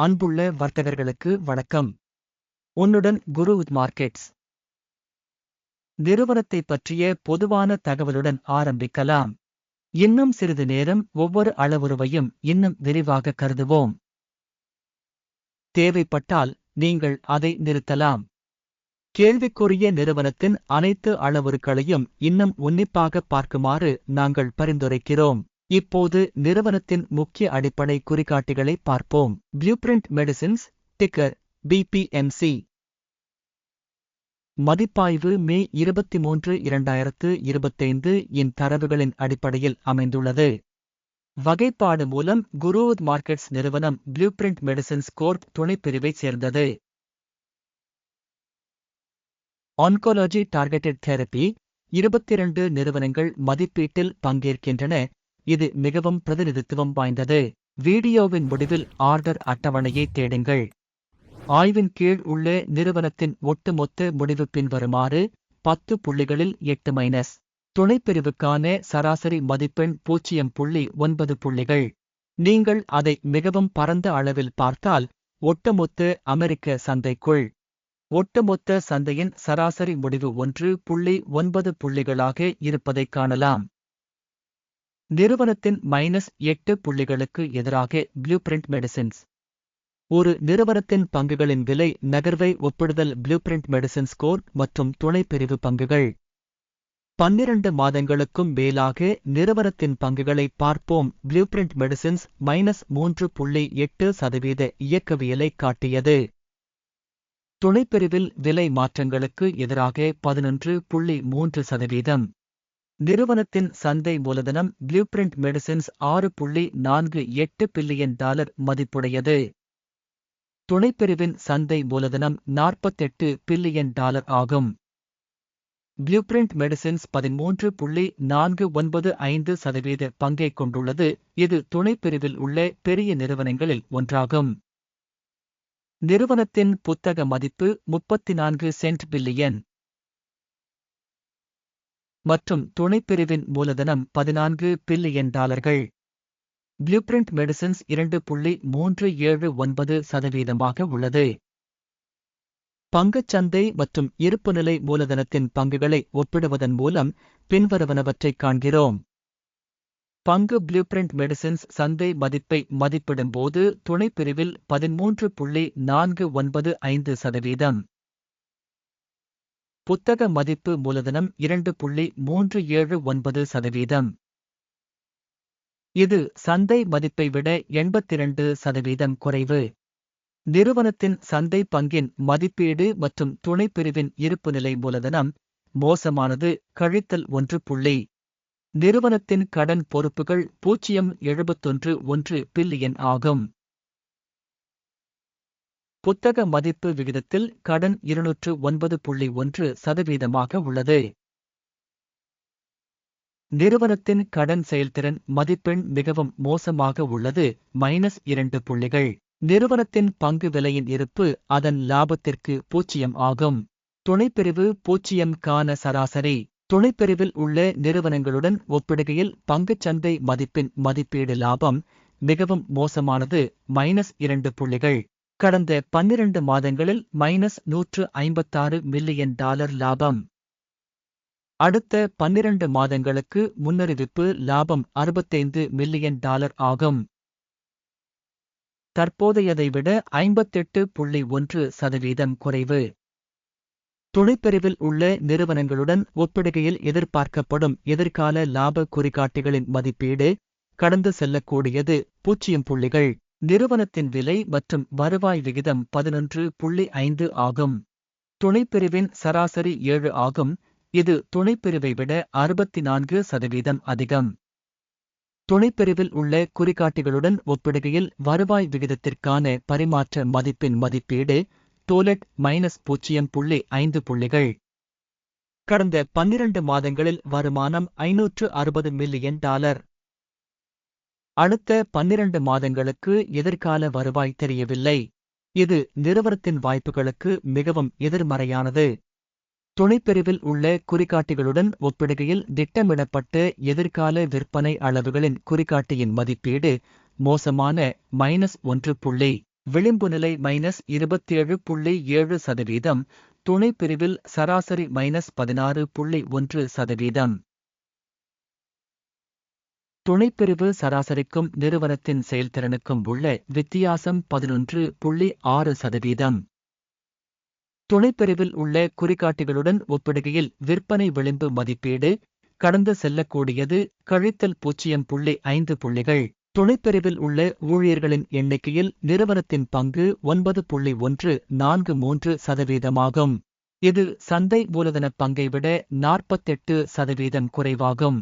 அன்புள்ள வர்த்தகர்களுக்கு வணக்கம். உன்னுடன் குரு மார்க்கெட்ஸ். நிறுவனத்தை பற்றிய பொதுவான தகவலுடன் ஆரம்பிக்கலாம். இன்னும் சிறிது நேரம் ஒவ்வொரு அளவுருவையும் இன்னும் விரிவாக கருதுவோம். தேவைப்பட்டால் நீங்கள் அதை நிறுத்தலாம். கேள்விக்குரிய நிறுவனத்தின் அனைத்து அளவுருக்களையும் இன்னும் உன்னிப்பாக பார்க்குமாறு நாங்கள் பரிந்துரைக்கிறோம். இப்போது நிறுவனத்தின் முக்கிய அடிப்படை குறிகாட்டிகளை பார்ப்போம். ப்ளூபிரிண்ட் மெடிசின்ஸ் டிக்கர் பிபிஎம்சி மதிப்பாய்வு மே இருபத்தி மூன்று இரண்டாயிரத்து இருபத்தைந்து இன் தரவுகளின் அடிப்படையில் அமைந்துள்ளது. வகைப்பாடு மூலம் குரூத் மார்க்கெட்ஸ் நிறுவனம் ப்ளூபிரிண்ட் மெடிசின்ஸ் கோர்ப் துணைப்பிரிவைச் சேர்ந்தது. ஆன்கோலஜி டார்கெட்டட் தெரப்பி இருபத்திரண்டு நிறுவனங்கள் மதிப்பீட்டில் பங்கேற்கின்றன. இது மிகவும் பிரதிநிதித்துவம் வாய்ந்தது. வீடியோவின் முடிவில் ஆர்டர் அட்டவணையை தேடுங்கள். ஆய்வின் கீழ் உள்ள நிறுவனத்தின் ஒட்டுமொத்த முடிவு பின்வருமாறு பத்து புள்ளிகளில் எட்டு மைனஸ். துணைப்பிரிவுக்கான சராசரி மதிப்பெண் பூஜ்ஜியம் புள்ளி ஒன்பது புள்ளிகள். நீங்கள் அதை மிகவும் பரந்த அளவில் பார்த்தால் ஒட்டுமொத்த அமெரிக்க சந்தைக்குள். ஒட்டுமொத்த சந்தையின் சராசரி முடிவு ஒன்று புள்ளி ஒன்பது புள்ளிகளாக இருப்பதைக் காணலாம். நிறுவனத்தின் மைனஸ் எட்டு புள்ளிகளுக்கு எதிராக ப்ளூபிரிண்ட் மெடிசின்ஸ் ஒரு நிறுவனத்தின் பங்குகளின் விலை நகர்வை ஒப்பிடுதல் ப்ளூபிரிண்ட் மெடிசின் ஸ்கோர் மற்றும் துணைப்பிரிவு பங்குகள். பன்னிரண்டு மாதங்களுக்கும் மேலாக நிறுவனத்தின் பங்குகளை பார்ப்போம். ப்ளூபிரிண்ட் மெடிசின்ஸ் மைனஸ் மூன்று புள்ளி எட்டு சதவீத இயக்கவியலை காட்டியது. துணைப்பிரிவில் விலை மாற்றங்களுக்கு எதிராக பதினொன்று புள்ளி மூன்று சதவீதம். நிறுவனத்தின் சந்தை மூலதனம் ப்ளூபிரிண்ட் மெடிசின்ஸ் ஆறு புள்ளி நான்கு எட்டு பில்லியன் டாலர் மதிப்புடையது. துணைப்பிரிவின் சந்தை மூலதனம் நாற்பத்தெட்டு பில்லியன் டாலர் ஆகும். ப்ளூபிரிண்ட் மெடிசின்ஸ் பதிமூன்று புள்ளி நான்கு ஒன்பது ஐந்து சதவீத பங்கை கொண்டுள்ளது. இது துணைப்பிரிவில் உள்ள பெரிய நிறுவனங்களில் ஒன்றாகும். நிறுவனத்தின் புத்தக மதிப்பு முப்பத்தி நான்கு சென்ட் பில்லியன். மற்றும் துணைப்பிரிவின் மூலதனம் பதினான்கு பில்லியன் டாலர்கள். ப்ளூபிரிண்ட் மெடிசின்ஸ் இரண்டு புள்ளி மூன்று ஏழு ஒன்பது சதவீதமாக உள்ளது. பங்குச்சந்தை மற்றும் இருப்புநிலை மூலதனத்தின் பங்குகளை ஒப்பிடுவதன் மூலம் பின்வருவனவற்றைக் காண்கிறோம். பங்கு ப்ளூபிரிண்ட் மெடிசின்ஸ் சந்தை மதிப்பை மதிப்பிடும்போது துணைப்பிரிவில் பதிமூன்று புள்ளி நான்கு ஒன்பது ஐந்து சதவீதம். புத்தக மதிப்பு மூலதனம் இரண்டு புள்ளி மூன்று ஏழு ஒன்பது சதவீதம். இது சந்தை மதிப்பை விட எண்பத்திரண்டு சதவீதம் குறைவு. நிறுவனத்தின் சந்தை பங்கின் மதிப்பீடு மற்றும் துணைப்பிரிவின் இருப்புநிலை மூலதனம் மோசமானது கழித்தல் ஒன்று புள்ளி. நிறுவனத்தின் கடன் பொறுப்புகள் பூஜ்ஜியம் எழுபத்தொன்று ஒன்று பில்லியன் ஆகும். புத்தக மதிப்பு விகிதத்தில் கடன் இருநூற்று ஒன்பது புள்ளி ஒன்று சதவீதமாக உள்ளது. நிறுவனத்தின் கடன் செயல்திறன் மதிப்பெண் மிகவும் மோசமாக உள்ளது மைனஸ் இரண்டு புள்ளிகள். நிறுவனத்தின் பங்கு விலையின் இருப்பு அதன் லாபத்திற்கு பூஜ்ஜியம் ஆகும். துணைப்பிரிவு பூஜ்ஜியம் கான சராசரி. துணைப்பிரிவில் உள்ள நிறுவனங்களுடன் ஒப்பிடுகையில் பங்குச்சந்தை மதிப்பின் மதிப்பீடு லாபம் மிகவும் மோசமானது மைனஸ் இரண்டு புள்ளிகள். கடந்த பன்னிரண்டு மாதங்களில் மைனஸ் நூற்று ஐம்பத்தாறு மில்லியன் டாலர் லாபம். அடுத்த பன்னிரண்டு மாதங்களுக்கு முன்னறிவிப்பு லாபம் அறுபத்தைந்து மில்லியன் டாலர் ஆகும். தற்போதையதை விட ஐம்பத்தெட்டு புள்ளி ஒன்று சதவீதம் குறைவு. துணைப்பிரிவில் உள்ள நிறுவனங்களுடன் ஒப்பிடுகையில் எதிர்பார்க்கப்படும் எதிர்கால லாப குறிகாட்டிகளின் மதிப்பீடு கடந்து செல்லக்கூடியது பூஜ்ஜியம் புள்ளிகள். நிறுவனத்தின் விலை மற்றும் வருவாய் விகிதம் பதினொன்று புள்ளி ஐந்து ஆகும். துணைப்பிரிவின் சராசரி ஏழு ஆகும். இது துணைப்பிரிவை விட அறுபத்தி நான்கு சதவீதம் அதிகம். துணைப்பிரிவில் உள்ள குறிகாட்டிகளுடன் ஒப்பிடுகையில் வருவாய் விகிதத்திற்கான பரிமாற்ற மதிப்பின் மதிப்பீடு டோலட் மைனஸ் பூஜ்ஜியம் புள்ளி ஐந்து புள்ளிகள். கடந்த பன்னிரண்டு மாதங்களில் வருமானம் ஐநூற்று அறுபது மில்லியன் டாலர். அடுத்த பன்னிரண்டு மாதங்களுக்கு எதிர்கால வருவாய் தெரியவில்லை. இது நிறுவனத்தின் வாய்ப்புகளுக்கு மிகவும் எதிர்மறையானது. துணைப்பிரிவில் உள்ள குறிகாட்டிகளுடன் ஒப்பிடுகையில் திட்டமிடப்பட்ட எதிர்கால விற்பனை அளவுகளின் குறிகாட்டியின் மதிப்பீடு மோசமான மைனஸ் ஒன்று புள்ளி விளிம்பு நிலை மைனஸ் இருபத்தேழு புள்ளி ஏழு சதவீதம் துணைப்பிரிவில் சராசரி மைனஸ் பதினாறு புள்ளி ஒன்று சதவீதம். துணைப்பிரிவு சராசரிக்கும் நிறுவனத்தின் செயல்திறனுக்கும் உள்ள வித்தியாசம் பதினொன்று புள்ளி ஆறு சதவீதம். துணைப்பிரிவில் உள்ள குறிகாட்டிகளுடன் ஒப்பிடுகையில் விற்பனை விளிம்பு மதிப்பீடு கடந்து செல்லக்கூடியது கழித்தல் பூஜ்ஜியம் புள்ளி ஐந்து புள்ளிகள். துணைப்பிரிவில் உள்ள ஊழியர்களின் எண்ணிக்கையில் நிறுவனத்தின் பங்கு ஒன்பது புள்ளி ஒன்று நான்கு மூன்று சதவீதமாகும். இது சந்தை மூலதன பங்கை விட நாற்பத்தெட்டு சதவீதம் குறைவாகும்.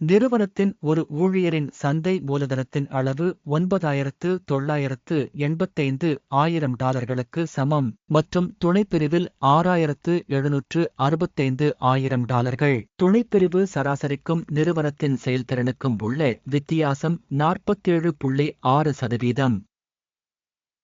நிறுவனத்தின் ஒரு ஊழியரின் சந்தை மூலதனத்தின் அளவு ஒன்பதாயிரத்து தொள்ளாயிரத்து எண்பத்தைந்து ஆயிரம் டாலர்களுக்கு சமம் மற்றும் துணைப்பிரிவில் ஆறாயிரத்து எழுநூற்று அறுபத்தைந்து ஆயிரம் டாலர்கள். துணைப்பிரிவு சராசரிக்கும் நிறுவனத்தின் செயல்திறனுக்கும் உள்ள வித்தியாசம் நாற்பத்தேழு புள்ளி ஆறு சதவீதம்.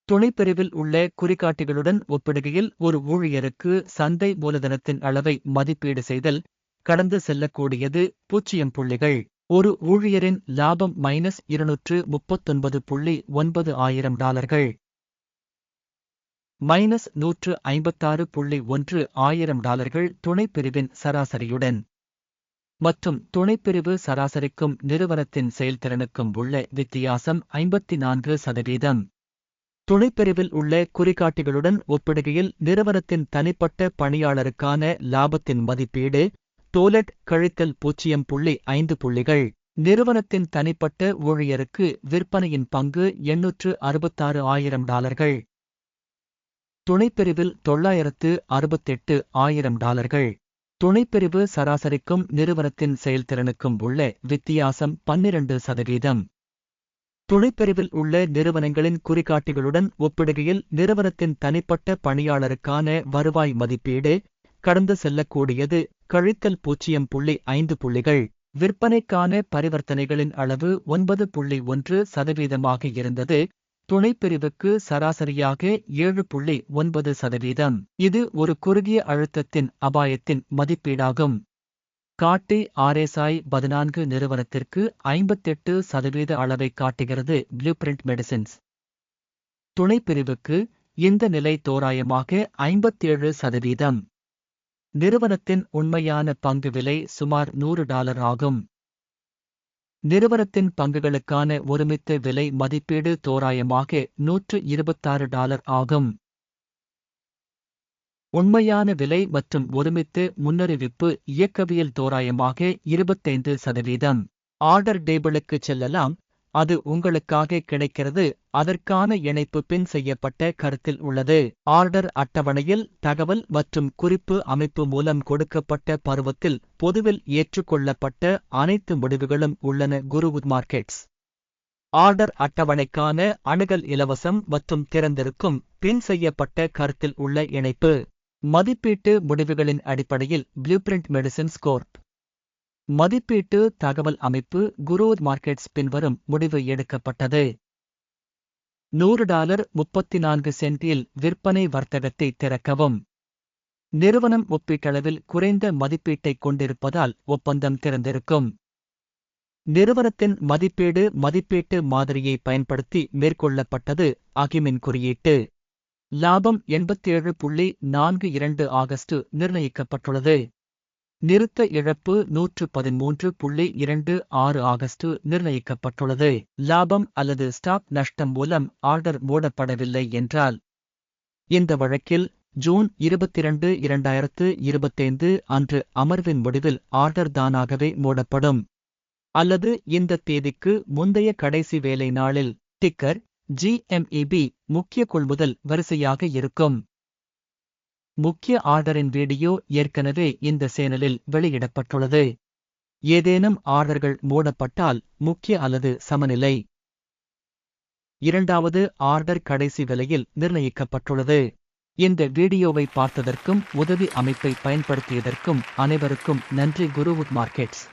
துணைப்பிரிவில் உள்ள குறிகாட்டிகளுடன் ஒப்பிடுகையில் ஒரு ஊழியருக்கு சந்தை மூலதனத்தின் அளவை மதிப்பீடு செய்தல் கடந்து செல்லக்கூடியது பூச்சியம் புள்ளிகள். ஒரு ஊழியரின் லாபம் மைனஸ் இருநூற்று முப்பத்தொன்பது புள்ளி ஒன்பது ஆயிரம் டாலர்கள். மைனஸ் நூற்று ஐம்பத்தாறு புள்ளி ஒன்று ஆயிரம் டாலர்கள் துணைப்பிரிவின் சராசரியுடன். மற்றும் துணைப்பிரிவு சராசரிக்கும் நிறுவனத்தின் செயல்திறனுக்கும் உள்ள வித்தியாசம் ஐம்பத்தி நான்கு சதவீதம். துணைப்பிரிவில் உள்ள குறிகாட்டிகளுடன் ஒப்பிடுகையில் நிறுவனத்தின் தனிப்பட்ட பணியாளருக்கான லாபத்தின் மதிப்பீடு டோலட் கழித்தல் பூஜ்ஜியம் புள்ளி ஐந்து புள்ளிகள். நிறுவனத்தின் தனிப்பட்ட ஊழியருக்கு விற்பனையின் பங்கு எண்ணூற்று அறுபத்தாறு ஆயிரம் டாலர்கள். துணைப்பிரிவில் தொள்ளாயிரத்து அறுபத்தெட்டு ஆயிரம் டாலர்கள். துணைப்பிரிவு சராசரிக்கும் நிறுவனத்தின் செயல்திறனுக்கும் உள்ள வித்தியாசம் பன்னிரண்டு சதவீதம். துணைப்பிரிவில் உள்ள நிறுவனங்களின் குறிகாட்டிகளுடன் ஒப்பிடுகையில் நிறுவனத்தின் தனிப்பட்ட பணியாளருக்கான வருவாய் மதிப்பீடு கடந்து செல்லக்கூடியது கழித்தல் பூஜ்ஜியம் புள்ளி ஐந்து புள்ளிகள். விற்பனைக்கான பரிவர்த்தனைகளின் அளவு ஒன்பது புள்ளி ஒன்று சதவீதமாக இருந்தது. துணைப்பிரிவுக்கு சராசரியாக ஏழு புள்ளி ஒன்பது சதவீதம். இது ஒரு குறுகிய அழுத்தத்தின் அபாயத்தின் மதிப்பீடாகும். காட்டி ஆர்எஸ்ஐ பதினான்கு நிறுவனத்திற்கு ஐம்பத்தெட்டு சதவீத அளவை காட்டுகிறது ப்ளூ பிரிண்ட் மெடிசின்ஸ் துணைப்பிரிவுக்கு இந்த நிலை தோராயமாக ஐம்பத்தேழு சதவீதம். நிறுவனத்தின் உண்மையான பங்கு விலை சுமார் நூறு டாலர் ஆகும். நிறுவனத்தின் பங்குகளுக்கான ஒருமித்த விலை மதிப்பீடு தோராயமாக நூற்று இருபத்தாறு டாலர் ஆகும். உண்மையான விலை மற்றும் ஒருமித்து முன்னறிவிப்பு இயக்கவியல் தோராயமாக இருபத்தைந்து சதவீதம். ஆர்டர் டேபிளுக்கு செல்லலாம். அது உங்களுக்காக கிடைக்கிறது. அதற்கான இணைப்பு பின் செய்யப்பட்ட கருத்தில் உள்ளது. ஆர்டர் அட்டவணையில் தகவல் மற்றும் குறிப்பு அமைப்பு மூலம் கொடுக்கப்பட்ட பருவத்தில் பொதுவில் ஏற்றுக்கொள்ளப்பட்ட அனைத்து முடிவுகளும் உள்ளன. குருவுத் மார்க்கெட்ஸ். ஆர்டர் அட்டவணைக்கான அணுகல் இலவசம் மற்றும் திறந்திருக்கும் பின் செய்யப்பட்ட கருத்தில் உள்ள இணைப்பு. மதிப்பீட்டு முடிவுகளின் அடிப்படையில் ப்ளூ பிரிண்ட் மெடிசின் ஸ்கோர்ப் மதிப்பீட்டு தகவல் அமைப்பு குரோத் மார்க்கெட்ஸ் பின்வரும் முடிவு எடுக்கப்பட்டது. நூறு டாலர் முப்பத்தி நான்கு சென்டில் விற்பனை வர்த்தகத்தை திறக்கவும். நிறுவனம் ஒப்பீட்டளவில் குறைந்த மதிப்பீட்டைக் கொண்டிருப்பதால் ஒப்பந்தம் திறந்திருக்கும். நிறுவனத்தின் மதிப்பீடு மதிப்பீட்டு மாதிரியை பயன்படுத்தி மேற்கொள்ளப்பட்டது அகிமின் குறியீட்டு. லாபம் எண்பத்தேழு புள்ளி நான்கு இரண்டு ஆகஸ்ட் நிர்ணயிக்கப்பட்டுள்ளது. நிறுத்த இழப்பு நூற்று பதிமூன்று புள்ளி இரண்டு ஆறு ஆகஸ்ட் நிர்ணயிக்கப்பட்டுள்ளது. லாபம் அல்லது ஸ்டாக் நஷ்டம் மூலம் ஆர்டர் மூடப்படவில்லை என்றால் இந்த வழக்கில் ஜூன் இருபத்திரண்டு இரண்டாயிரத்து இருபத்தைந்து அன்று அமர்வின் முடிவில் ஆர்டர் தானாகவே மூடப்படும். அல்லது இந்த தேதிக்கு முந்தைய கடைசி வேலை நாளில் டிக்கர் ஜிஎம்இபி முக்கிய கொள்முதல் வரிசையாக இருக்கும். முக்கிய ஆர்டரின் வீடியோ ஏற்கனவே இந்த சேனலில் வெளியிடப்பட்டுள்ளது. ஏதேனும் ஆர்டர்கள் மூடப்பட்டால் முக்கிய அல்லது சமநிலை. இரண்டாவது ஆர்டர் கடைசி விலையில் நிர்ணயிக்கப்பட்டுள்ளது. இந்த வீடியோவை பார்த்ததற்கும் உதவி அமைப்பை பயன்படுத்தியதற்கும் அனைவருக்கும் நன்றி குருவுட் மார்க்கெட்ஸ்.